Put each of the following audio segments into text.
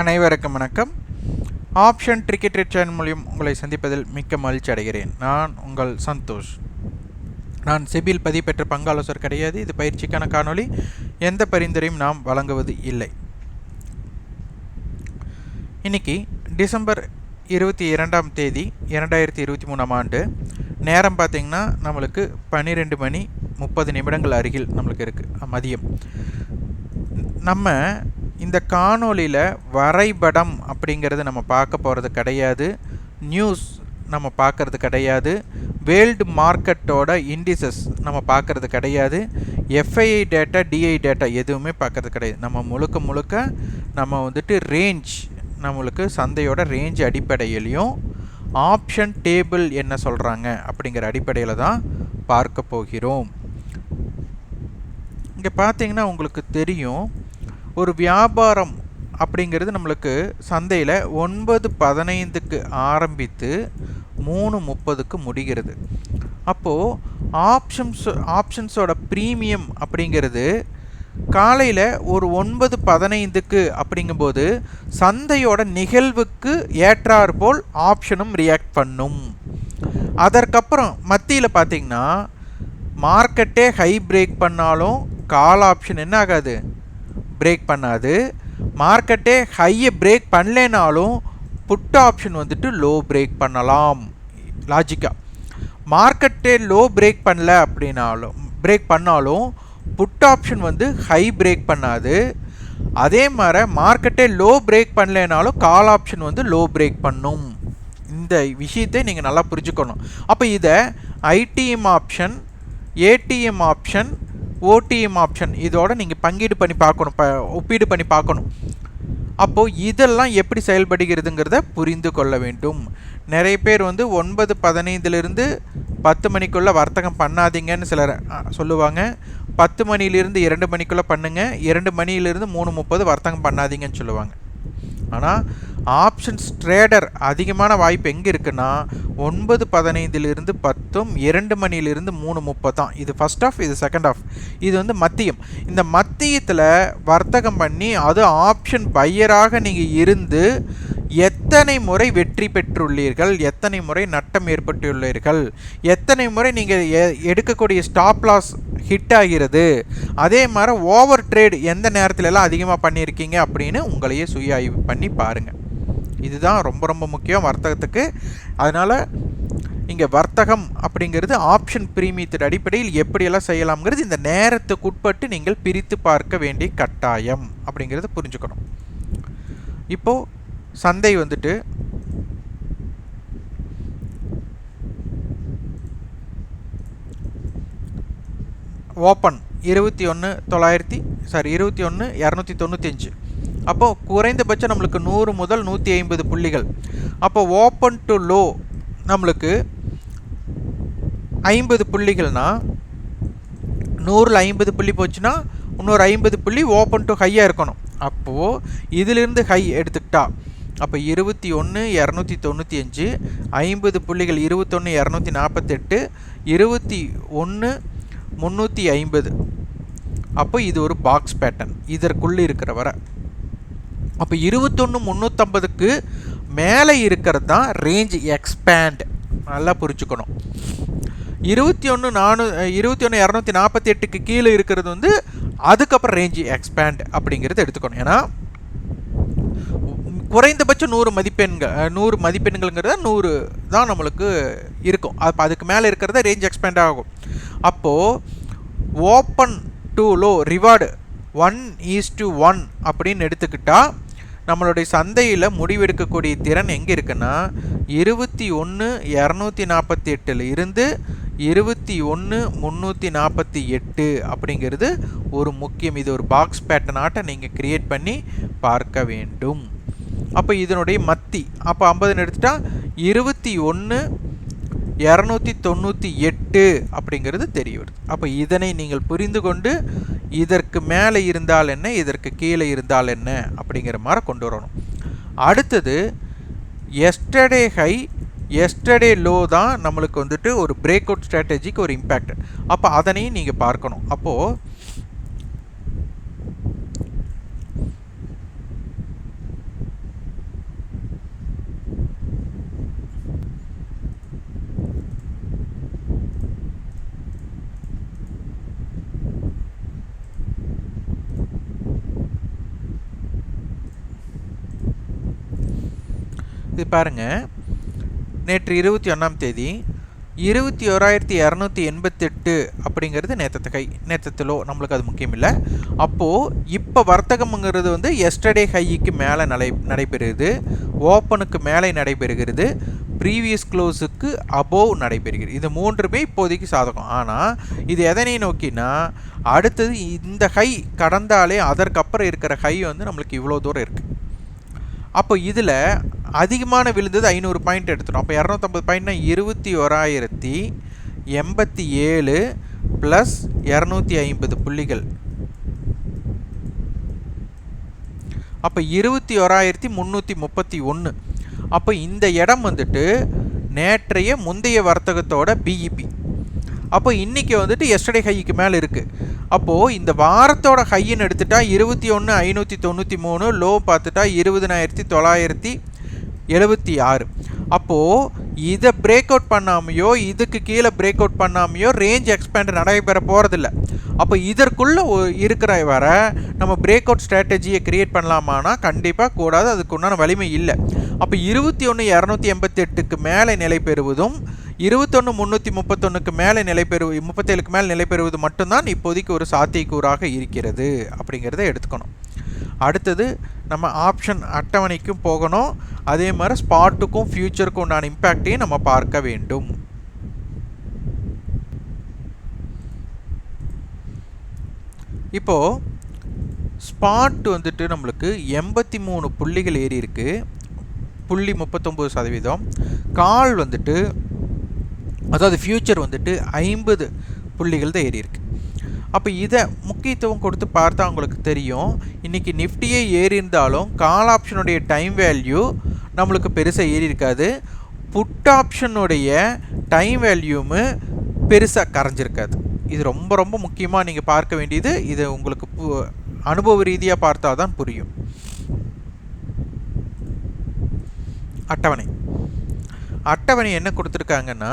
அனைவருக்கும் வணக்கம். Option cricket red channel மூலியம் உங்களை சந்திப்பதில் மிக்க மகிழ்ச்சி அடைகிறேன். நான் உங்கள் சந்தோஷ். நான் செபியில் பதிவு பெற்ற பங்காலோசர் கிடையாது. இது பயிற்சிக்கான காணொளி. எந்த பரிந்துரையும் நாம் வழங்குவது இல்லை. இன்னைக்கு டிசம்பர் இருபத்தி இரண்டாம் தேதி இரண்டாயிரத்தி இருபத்தி மூணாம் ஆண்டு. நேரம் பார்த்திங்கன்னா நம்மளுக்கு பன்னிரெண்டு மணி முப்பது நிமிடங்கள் அருகில் நம்மளுக்கு இருக்குது மதியம். நம்ம இந்த காணொளியில் வரைபடம் அப்படிங்கிறது நம்ம பார்க்க போகிறது கிடையாது. நியூஸ் நம்ம பார்க்கறது கிடையாது. வேர்ல்டு மார்க்கெட்டோட இண்டிசஸ் நம்ம பார்க்கறது கிடையாது. எஃப்ஐஐ டேட்டா டிஐ டேட்டா எதுவுமே பார்க்கறது கிடையாது. நம்ம முழுக்க முழுக்க நம்ம வந்துட்டு ரேஞ்ச் நம்மளுக்கு சந்தையோட ரேஞ்ச் அடிப்படையிலையும் ஆப்ஷன் டேபிள் என்ன சொல்கிறாங்க அப்படிங்கிற அடிப்படையில் தான் பார்க்க போகிறோம். இங்கே பார்த்தீங்கன்னா உங்களுக்கு தெரியும். ஒரு வியாபாரம் அப்படிங்கிறது நம்மளுக்கு சந்தையில் ஒன்பது பதினைந்துக்கு ஆரம்பித்து மூணு முப்பதுக்கு முடிகிறது. அப்போது ஆப்ஷன்ஸ் ஆப்ஷன்ஸோட ப்ரீமியம் அப்படிங்கிறது காலையில் ஒரு ஒன்பது பதினைந்துக்கு அப்படிங்கும்போது சந்தையோட நிகழ்வுக்கு ஏற்றார் போல் ஆப்ஷனும் ரியாக்ட் பண்ணும். அதற்கப்புறம் மத்தியில் பார்த்தீங்கன்னா மார்க்கெட்டே ஹை பிரேக் பண்ணாலும் கால் ஆப்ஷன் என்ன ஆகாது? பிரேக் பண்ணாது. மார்க்கெட்டே ஹையை பிரேக் பண்ணலைனாலும் புட் ஆப்ஷன் வந்துட்டு லோ பிரேக் பண்ணலாம். லாஜிக்காக மார்க்கெட்டே லோ பிரேக் பண்ணல அப்படின்னாலும் பிரேக் பண்ணாலும் புட் ஆப்ஷன் வந்து ஹை பிரேக் பண்ணாது. அதே மாதிரி மார்க்கெட்டே லோ பிரேக் பண்ணலைனாலும் கால் ஆப்ஷன் வந்து லோ பிரேக் பண்ணும். இந்த விஷயத்தை நீங்கள் நல்லா புரிஞ்சுக்கணும். அப்போ இதை ITM option ATM option OTM option இதோட நீங்கள் பங்கீடு பண்ணி பார்க்கணும் ப ஒப்பீடு பண்ணி பார்க்கணும். அப்போது இதெல்லாம் எப்படி செயல்படுகிறதுங்கிறத புரிந்து கொள்ள வேண்டும். நிறைய பேர் வந்து ஒன்பது பதினைந்துலேருந்து பத்து மணிக்குள்ளே வர்த்தகம் பண்ணாதீங்கன்னு சிலர் சொல்லுவாங்க. பத்து மணியிலிருந்து இரண்டு மணிக்குள்ளே பண்ணுங்கள் இரண்டு மணியிலிருந்து மூணு முப்பது வர்த்தகம் பண்ணாதீங்கன்னு சொல்லுவாங்க. ஆனால் ஆப்ஷன்ஸ் ட்ரேடர் அதிகமான வாய்ப்பு எங்கே இருக்குன்னா ஒன்பது பதினைந்திலிருந்து பத்தும் இரண்டு மணியிலிருந்து மூணு முப்பது தான் இது ஃபஸ்ட் ஆஃப் இது செகண்ட் ஆஃப் இது வந்து மத்தியம். இந்த மத்தியத்தில் வர்த்தகம் பண்ணி அது ஆப்ஷன் பையராக நீங்கள் இருந்து எத்தனை முறை வெற்றி பெற்றுள்ளீர்கள்? எத்தனை முறை நட்டம் ஏற்பட்டுள்ளீர்கள்? எத்தனை முறை நீங்கள் எடுக்கக்கூடிய ஸ்டாப் லாஸ் ஹிட் ஆகிறது? அதே மாதிரி ஓவர் ட்ரேட் எந்த நேரத்துலலாம் அதிகமாக பண்ணியிருக்கீங்க அப்படின்னு உங்களையே சுய ஆய்வு பண்ணி பாருங்கள் இதுதான் ரொம்ப ரொம்ப முக்கியம் வர்த்தகத்துக்கு. அதனால் இங்கே வர்த்தகம் அப்படிங்கிறது ஆப்ஷன் பிரீமியத்தின் அடிப்படையில் எப்படியெல்லாம் செய்யலாம்ங்கிறது இந்த நேரத்துக்கு உட்பட்டு நீங்கள் பிரித்து பார்க்க வேண்டிய கட்டாயம் அப்படிங்கிறத புரிஞ்சுக்கணும். இப்போது சந்தை வந்துட்டு ஓப்பன் இருபத்தி ஒன்று தொள்ளாயிரத்தி சாரி இருபத்தி ஒன்று இரநூத்தி தொண்ணூத்தஞ்சு அப்போது குறைந்தபட்சம் நம்மளுக்கு நூறு முதல் நூற்றி ஐம்பது புள்ளிகள். அப்போ ஓப்பன் டு லோ நம்மளுக்கு ஐம்பது புள்ளிகள்னால் நூறில் ஐம்பது புள்ளி போச்சுன்னா இன்னொரு ஐம்பது புள்ளி ஓப்பன் டு ஹையாக இருக்கணும். அப்போது இதிலிருந்து ஹை எடுத்துக்கிட்டா அப்போ இருபத்தி ஒன்று இரநூத்தி தொண்ணூற்றி அஞ்சு ஐம்பது புள்ளிகள் இருபத்தொன்று இரநூத்தி நாற்பத்தெட்டு இருபத்தி ஒன்று முந்நூற்றி ஐம்பது. அப்போ இது ஒரு பாக்ஸ் பேட்டர்ன் இதற்குள்ளே இருக்கிற வரை. அப்போ இருபத்தொன்று முந்நூற்றம்பதுக்கு மேலே இருக்கிறது தான் ரேஞ்ச் எக்ஸ்பேண்ட் நல்லா புரிஞ்சுக்கணும். இருபத்தி ஒன்று நானூ இருபத்தி ஒன்று இரநூத்தி நாற்பத்தி எட்டுக்கு கீழே இருக்கிறது வந்து அதுக்கப்புறம் ரேஞ்ச் எக்ஸ்பேண்ட் அப்படிங்கிறது எடுத்துக்கணும். ஏன்னா குறைந்தபட்சம் நூறு மதிப்பெண்கள் நூறு மதிப்பெண்கள்ங்கிறத நூறு தான் நம்மளுக்கு இருக்கும். அப்போ அதுக்கு மேலே இருக்கிறத ரேஞ்ச் எக்ஸ்பேண்ட் ஆகும். அப்போது open to low reward one is to one அப்படின்னு எடுத்துக்கிட்டால் நம்மளுடைய சந்தையில் முடிவெடுக்கக்கூடிய திறன் எங்கே இருக்குன்னா இருபத்தி ஒன்று இரநூத்தி நாற்பத்தி எட்டில் இருந்து இருபத்தி ஒன்று முந்நூற்றி நாற்பத்தி எட்டு அப்படிங்கிறது ஒரு முக்கியம். இது ஒரு பாக்ஸ் பேட்டர்னாட்ட நீங்கள் க்ரியேட் பண்ணி பார்க்க வேண்டும். அப்போ இதனுடைய மத்தி அப்போ ஐம்பதுன்னு எடுத்துட்டா இருபத்தி ஒன்று இரநூத்தி தொண்ணூற்றி எட்டு அப்படிங்கிறது தெரிய வருது. அப்போ இதனை நீங்கள் புரிந்து கொண்டு இதற்கு மேலே இருந்தால் என்ன இதற்கு கீழே இருந்தால் என்ன அப்படிங்கிற மாதிரி கொண்டு வரணும். அடுத்தது எஸ்டர்டே ஹை எஸ்டர்டே லோ தான் நம்மளுக்கு வந்துட்டு ஒரு பிரேக் அவுட் ஸ்ட்ராட்டஜிக்கு ஒரு இம்பேக்ட் அப்போ அதனையும் நீங்கள் பார்க்கணும். அப்போது இது பாருங்கள் நேற்று இருபத்தி ஒன்றாம் தேதி இருபத்தி ஓராயிரத்தி இரநூத்தி எண்பத்தெட்டு அப்படிங்கிறது நேற்றத்து கை நேற்றத்திலோ நம்மளுக்கு அது முக்கியம் இல்லை அப்போது இப்போ வர்த்தகம்ங்கிறது வந்து எஸ்டர்டே ஹைக்கு மேலே நடை நடைபெறுகிறது. ஓப்பனுக்கு மேலே நடைபெறுகிறது. ப்ரீவியஸ் க்ளோஸுக்கு அபோவ் நடைபெறுகிறது. இது மூன்றுமே இப்போதைக்கு சாதகம். ஆனால் இது எதனை நோக்கினா அடுத்தது இந்த ஹை கடந்தாலே அதற்கப்புறம் இருக்கிற ஹை வந்து நம்மளுக்கு இவ்வளோ தூரம் இருக்குது அப்போ இதில் அதிகமான விழுந்தது ஐநூறு பாயிண்ட் எடுத்துடும் அப்போ இரநூத்தம்பது பாயிண்ட்னா இருபத்தி ஓராயிரத்தி எண்பத்தி ஏழு ப்ளஸ் இரநூத்தி ஐம்பது புள்ளிகள். அப்போ இருபத்தி ஓராயிரத்தி முந்நூற்றி முப்பத்தி ஒன்று அப்போ இந்த இடம் வந்துட்டு நேற்றைய முந்தைய வர்த்தகத்தோட பிஇபி அப்போ இன்றைக்கி வந்துட்டு எஸ்டர்டே ஹைக்கு மேலே இருக்குது அப்போது இந்த வாரத்தோட ஹையின்னு எடுத்துட்டா இருபத்தி ஒன்று ஐநூற்றி தொண்ணூற்றி மூணு லோ பார்த்துட்டா இருபதனாயிரத்தி தொள்ளாயிரத்தி எழுபத்தி ஆறு. அப்போது இதை பிரேக் அவுட் பண்ணாமையோ இதுக்கு கீழே பிரேக் அவுட் பண்ணாமையோ ரேஞ்ச் எக்ஸ்பேண்ட் நடைபெற போகிறதில்ல அப்போ இதற்குள்ளே இருக்கிற வர நம்ம பிரேக் அவுட் ஸ்ட்ராட்டஜியை கிரியேட் பண்ணலாமானா கண்டிப்பாக கூடாது. அதுக்கு உண்டான வலிமை இல்லை. அப்போ இருபத்தி ஒன்று இரநூத்தி எண்பத்தெட்டுக்கு மேலே நிலை பெறுவதும் இருபத்தொன்று முந்நூற்றி முப்பத்தொன்றுக்கு மேலே நிலை பெறு முப்பத்தேழுக்கு மேலே நிலை பெறுவது மட்டும்தான் இப்போதைக்கு ஒரு சாத்தியக்கூறாக இருக்கிறது அப்படிங்கிறத எடுத்துக்கணும். அடுத்தது நம்ம ஆப்ஷன் அட்டவணைக்கும் போகணும். அதே மாதிரி ஸ்பாட்டுக்கும் ஃப்யூச்சருக்கும் உண்டான இம்பேக்டையும் நம்ம பார்க்க வேண்டும். இப்போது ஸ்பாட் வந்துட்டு நம்மளுக்கு எண்பத்தி மூணு புள்ளிகள் ஏறி இருக்கு. புள்ளி முப்பத்தொம்பது சதவீதம். கால் வந்துட்டு அதாவது ஃப்யூச்சர் வந்துட்டு ஐம்பது புள்ளிகள் தான் ஏறி இருக்கு. அப்போ இதை முக்கியத்துவம் கொடுத்து பார்த்தா உங்களுக்கு தெரியும். இன்றைக்கி நிஃப்டியே ஏறி இருந்தாலும் கால் ஆப்ஷனுடைய டைம் வேல்யூ நம்மளுக்கு பெருசாக ஏறி இருக்காது. புட் ஆப்ஷனுடைய டைம் வேல்யூமு பெருசாக கரைஞ்சிருக்காது. இது ரொம்ப ரொம்ப முக்கியமாக நீங்கள் பார்க்க வேண்டியது. இது உங்களுக்கு அனுபவ ரீதியாக பார்த்தா தான் புரியும். அட்டவணை. அட்டவணை என்ன கொடுத்துருக்காங்கன்னா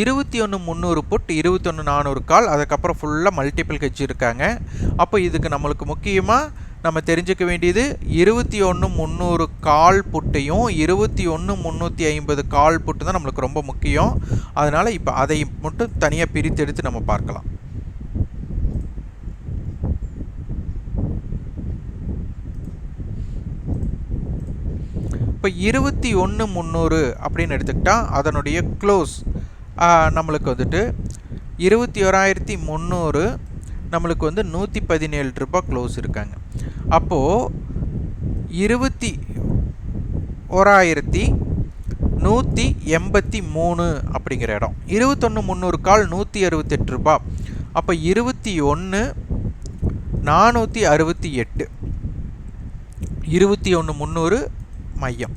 இருபத்தி ஒன்று முந்நூறு புட் இருபத்தொன்று நானூறு கால் அதுக்கப்புறம் ஃபுல்லாக மல்டிபிள் ஹெச் இருக்காங்க. அப்போ இதுக்கு நம்மளுக்கு முக்கியமாக நம்ம தெரிஞ்சுக்க வேண்டியது இருபத்தி ஒன்று முந்நூறு கால் புட்டையும் இருபத்தி ஒன்று முந்நூற்றி ஐம்பது கால் புட்டு தான் நம்மளுக்கு ரொம்ப முக்கியம். அதனால் இப்போ அதை மட்டும் தனியாக பிரித்தெடுத்து நம்ம பார்க்கலாம். இப்போ இருபத்தி ஒன்று முந்நூறு அப்படின்னு எடுத்துக்கிட்டால் அதனுடைய க்ளோஸ் நம்மளுக்கு வந்துட்டு இருபத்தி ஓராயிரத்தி முந்நூறு நம்மளுக்கு வந்து நூற்றி பதினேழு ரூபாய் க்ளோஸ் இருக்காங்க. அப்போது இருபத்தி ஓராயிரத்தி நூற்றி எண்பத்தி மூணு அப்படிங்கிற இடம். இருபத்தொன்று முந்நூறு கால் நூற்றி அறுபத்தெட்டு ரூபா. அப்போ இருபத்தி ஒன்று நானூற்றி அறுபத்தி எட்டு. இருபத்தி ஒன்று முந்நூறு மையம்.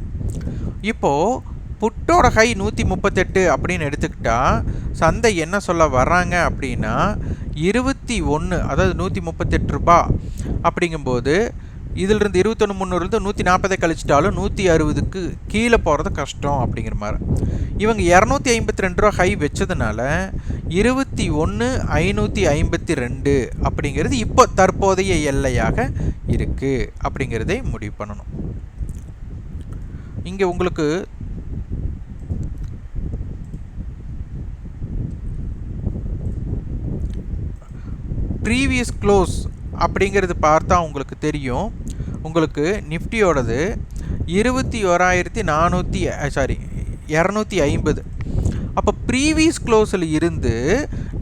இப்போது புட்டோட ஹை நூற்றி முப்பத்தெட்டு அப்படின்னு எடுத்துக்கிட்டால் சந்தை என்ன சொல்ல வர்றாங்க அப்படின்னா இருபத்தி ஒன்று அதாவது நூற்றி முப்பத்தெட்டு ரூபா அப்படிங்கும்போது இதிலிருந்து இருபத்தொன்று முந்நூறுலேருந்து நூற்றி நாற்பதை கழிச்சிட்டாலும் நூற்றி அறுபதுக்கு கீழே போகிறது கஷ்டம் அப்படிங்கிற மாதிரி. இவங்க இரநூத்தி ஐம்பத்தி ரெண்டு ரூபா ஹை வச்சதுனால இருபத்தி ஒன்று ஐநூற்றி ஐம்பத்தி ரெண்டு அப்படிங்கிறது இப்போ தற்போதைய எல்லையாக இருக்குது அப்படிங்கிறதை முடிவு பண்ணணும். இங்கே உங்களுக்கு ப்ரீவியஸ் க்ளோஸ் அப்படிங்கிறது பார்த்தா உங்களுக்கு தெரியும். உங்களுக்கு நிஃப்டியோடது இருபத்தி ஓராயிரத்தி நானூற்றி சாரி இரநூத்தி ஐம்பது. அப்போ ப்ரீவியஸ் க்ளோஸில் இருந்து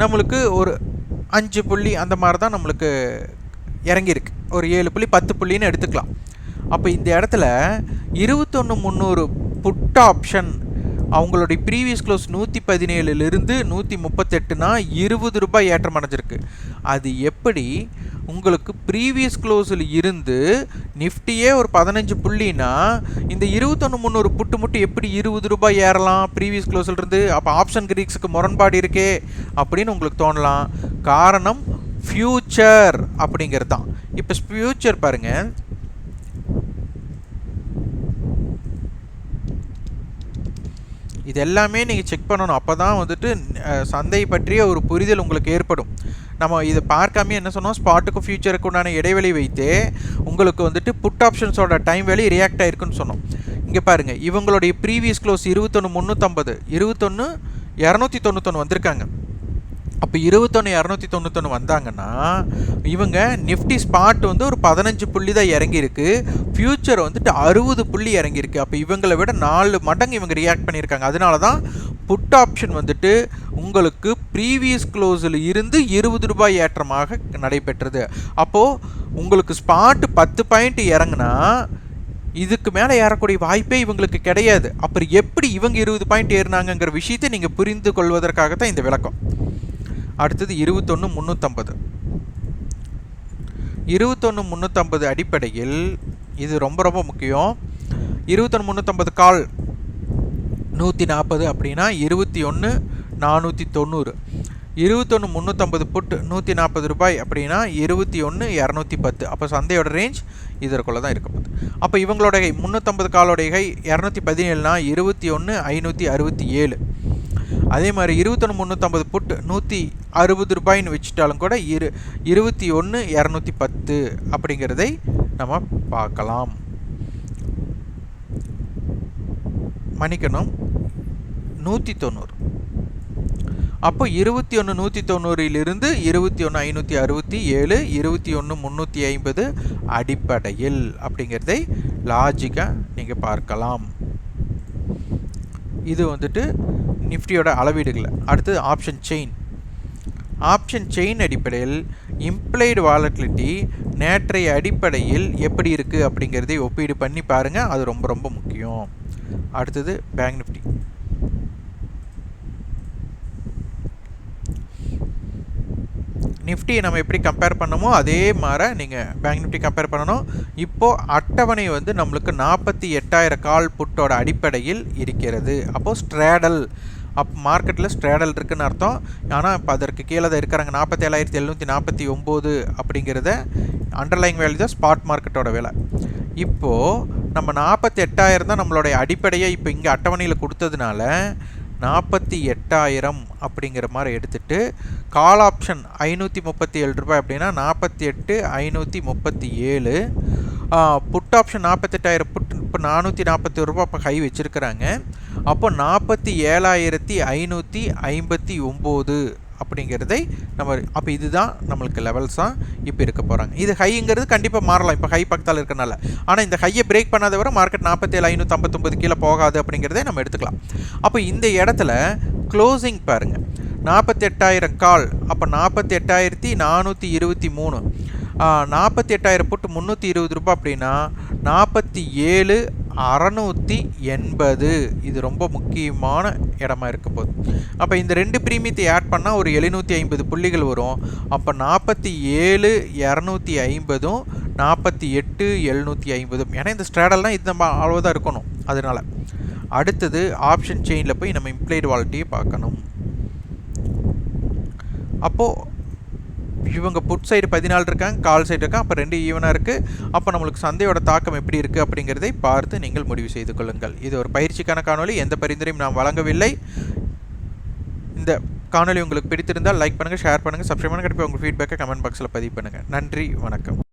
நம்மளுக்கு ஒரு அஞ்சு புள்ளி அந்த மாதிரி தான் நம்மளுக்கு இறங்கியிருக்கு. ஒரு ஏழு புள்ளி பத்து புள்ளின்னு எடுத்துக்கலாம். அப்போ இந்த இடத்துல இருபத்தொன்று முந்நூறு புட் ஆப்ஷன் அவங்களுடைய ப்ரீவியஸ் க்ளோஸ் நூற்றி பதினேழுலேருந்து நூற்றி முப்பத்தெட்டுனா இருபது ரூபாய் ஏற்றம் அடைஞ்சிருக்கு. அது எப்படி? உங்களுக்கு ப்ரீவியஸ் க்ளோஸில் இருந்து நிஃப்டியே ஒரு பதினஞ்சு புள்ளினா இந்த இருபத்தொன்று முந்நூறு புட்டு முட்டு எப்படி இருபது ரூபாய் ஏறலாம் ப்ரீவியஸ் க்ளோஸில் இருந்து? அப்போ ஆப்ஷன் கிரீக்ஸுக்கு முரண்பாடு இருக்கே அப்படின்னு உங்களுக்கு தோணலாம். காரணம் ஃப்யூச்சர் அப்படிங்கிறது தான். இப்போ ஃப்யூச்சர் பாருங்கள் இது எல்லாமே நீங்கள் செக் பண்ணணும். அப்போ தான் வந்துட்டு சந்தை பற்றிய ஒரு புரிதல் உங்களுக்கு ஏற்படும். நம்ம இதை பார்க்காம என்ன சொன்னோம்? ஸ்பாட்டுக்கும் ஃபியூச்சருக்கு உண்டான இடைவெளி வைத்து உங்களுக்கு வந்துட்டு புட் ஆப்ஷன்ஸோட டைம் வேலி ரியாக்ட் ஆயிருக்குன்னு சொன்னோம். இங்கே பாருங்கள் இவங்களுடைய ப்ரீவியஸ் க்ளோஸ் இருபத்தொன்று முந்நூற்றம்பது இருபத்தொன்று இரநூத்தி தொண்ணூத்தொன்று வந்திருக்காங்க. அப்போ இருபத்தொன்று இரநூத்தி தொண்ணூத்தொன்று வந்தாங்கன்னா இவங்க நிஃப்டி ஸ்பாட் வந்து ஒரு பதினஞ்சு புள்ளி தான் இறங்கியிருக்கு. ஃப்யூச்சர் வந்துட்டு அறுபது புள்ளி இறங்கியிருக்கு. அப்போ இவங்களை விட நாலு மடங்கு இவங்க ரியாக்ட் பண்ணியிருக்காங்க. அதனால தான் புட் ஆப்ஷன் வந்துட்டு உங்களுக்கு ப்ரீவியஸ் க்ளோஸில் இருந்து இருபது ரூபாய் ஏற்றமாக நடைபெற்றது. அப்போது உங்களுக்கு ஸ்பாட் பத்து பாயிண்ட் இறங்குனா இதுக்கு மேலே ஏறக்கூடிய வாய்ப்பே இவங்களுக்கு கிடையாது. அப்புறம் எப்படி இவங்க இருபது பாயிண்ட் ஏறினாங்கங்கிற விஷயத்தை நீங்கள் புரிந்து கொள்வதற்காக தான் இந்த விளக்கம். அடுத்தது இருபத்தொன்று முந்நூற்றம்பது இருபத்தொன்று முந்நூற்றம்பது அடிப்படையில் இது ரொம்ப ரொம்ப முக்கியம். இருபத்தொன்று முந்நூற்றம்பது கால் நூற்றி நாற்பது அப்படின்னா இருபத்தி ஒன்று நானூற்றி தொண்ணூறு இருபத்தொன்று முந்நூற்றம்பது புட்டு நூற்றி நாற்பது ரூபாய் அப்படின்னா இருபத்தி ஒன்று இரநூத்தி பத்து அப்போ சந்தையோட ரேஞ்ச் இதற்குள்ளே தான் இருக்க போகுது. அப்போ இவங்களோட முந்நூற்றம்பது காலோடைய கை இரநூத்தி பதினேழுனா இருபத்தி ஒன்று ஐநூற்றி அறுபத்தி ஏழு அதே மாதிரி இருபத்தொன்று முந்நூற்றம்பது புட்டு நூற்றி அறுபது ரூபாய்னு வச்சுட்டாலும் கூட இரு இருபத்தி ஒன்று இரநூத்தி பத்து அப்படிங்கிறதை நம்ம பார்க்கலாம். மன்னிக்கணும். நூற்றி தொண்ணூறு. அப்போ இருபத்தி ஒன்று நூற்றி தொண்ணூறிலிருந்து இருபத்தி ஒன்று ஐநூற்றி அறுபத்தி ஏழு இருபத்தி ஒன்று முந்நூற்றி ஐம்பது அடிப்படையில் அப்படிங்கிறதை லாஜிக்காக நீங்கள் பார்க்கலாம். இது வந்துட்டு நிஃப்டியோட அளவீடுகளை. அடுத்தது ஆப்ஷன் செயின் ஆப்ஷன் செயின் அடிப்படையில் இம்ப்ளைடு வாலட்டிலிட்டி நேற்றைய அடிப்படையில் எப்படி இருக்குது அப்படிங்கிறதை ஒப்பீடு பண்ணி பாருங்கள் அது ரொம்ப ரொம்ப முக்கியம். அடுத்தது பேங்க் நிஃப்டி நிஃப்டியை நம்ம எப்படி கம்பேர் பண்ணமோ அதே மாதிரி நீங்கள் பேங்க் நிஃப்டி கம்பேர் பண்ணணும். இப்போது அட்டவணை வந்து நம்மளுக்கு நாற்பத்தி எட்டாயிரம் கால் புட்டோட அடிப்படையில் இருக்கிறது. அப்போது ஸ்ட்ராடல் அப் மார்க்கெட்டில் ஸ்ட்ரேடல் இருக்குதுன்னு அர்த்தம். ஆனால் இப்போ அதற்கு கீழே தான் இருக்கிறாங்க. நாற்பத்தேழாயிரத்தி எழுநூற்றி நாற்பத்தி ஒம்பது அப்படிங்கிறத அண்டர்லைங் வேல்யூ தான் ஸ்பாட் மார்க்கெட்டோட விலை. இப்போது நம்ம நாற்பத்தி எட்டாயிரம் தான் நம்மளுடைய அடிப்படையை இப்போ இங்கே அட்டவணையில் கொடுத்ததுனால நாற்பத்தி எட்டாயிரம் அப்படிங்கிற மாதிரி எடுத்துகிட்டு கால் ஆப்ஷன் ஐநூற்றி முப்பத்தி ஏழு ரூபாய் அப்படின்னா நாற்பத்தி எட்டு ஐநூற்றி முப்பத்தி ஏழு. புட் ஆப்ஷன் நாற்பத்தெட்டாயிரம் புட் இப்போ நானூற்றி நாற்பத்தி ரூபாய் ரூபா இப்போ கை வச்சுருக்கிறாங்க. அப்போ நாற்பத்தி ஏழாயிரத்தி ஐநூற்றி ஐம்பத்தி ஒம்பது அப்படிங்கிறதை நம்ம அப்போ இதுதான் நம்மளுக்கு லெவல்ஸாக இப்போ இருக்க போகிறாங்க இது ஹைங்கிறது கண்டிப்பாக மாறலாம். இப்போ ஹை பக்கத்தால் இருக்கனால. ஆனால் இந்த ஹையை பிரேக் பண்ணாத வரை மார்க்கெட் நாற்பத்தேழு ஐநூற்றி ஐம்பத்தொம்பது கீழே போகாது அப்படிங்கிறதே நம்ம எடுத்துக்கலாம். அப்போ இந்த இடத்துல க்ளோசிங் பாருங்கள் நாற்பத்தெட்டாயிரம் கால் அப்போ நாற்பத்தி எட்டாயிரத்தி நானூற்றி இருபத்தி மூணு. நாற்பத்தி எட்டாயிரம் போட்டு முந்நூற்றி இருபது ரூபாய் அப்படின்னா நாற்பத்தி ஏழு அறநூற்றி எண்பது. இது ரொம்ப முக்கியமான இடமா இருக்க போகுது அப்போ இந்த ரெண்டு பிரீமியத்தை ஆட் பண்ணால் ஒரு எழுநூற்றி ஐம்பது புள்ளிகள் வரும். அப்போ நாற்பத்தி ஏழு இரநூத்தி ஐம்பதும் நாற்பத்தி எட்டு எழுநூற்றி ஐம்பதும். ஏன்னா இந்த ஸ்ட்ராடல்லாம் இது நம்ம அவ்வளோதான் இருக்கணும் அதனால். அடுத்தது ஆப்ஷன் செயினில் போய் நம்ம இம்ப்ளைடு வாலிட்டியை பார்க்கணும். அப்போது இவங்க புட் சைடு பதினாலு இருக்காங்க கால் சைடு இருக்காங்க அப்போ ரெண்டு ஈவனாக இருக்குது அப்போ நம்மளுக்கு சந்தையோட தாக்கம் எப்படி இருக்குது அப்படிங்கிறதை பார்த்து நீங்கள் முடிவு செய்து கொள்ளுங்கள். இது ஒரு பயிற்சிக்கான காணொலி எந்த பரிந்துரையும் நாம் வழங்கவில்லை. இந்த காணொலி உங்களுக்கு பிடித்திருந்தால் லைக் பண்ணுங்கள் ஷேர் பண்ணுங்கள் சப்ஸ்கிரைப் பண்ணுங்கள் உங்கள் ஃபீட்பேக்கை கமெண்ட் பாக்ஸில் பதிவு பண்ணுங்கள் நன்றி வணக்கம்.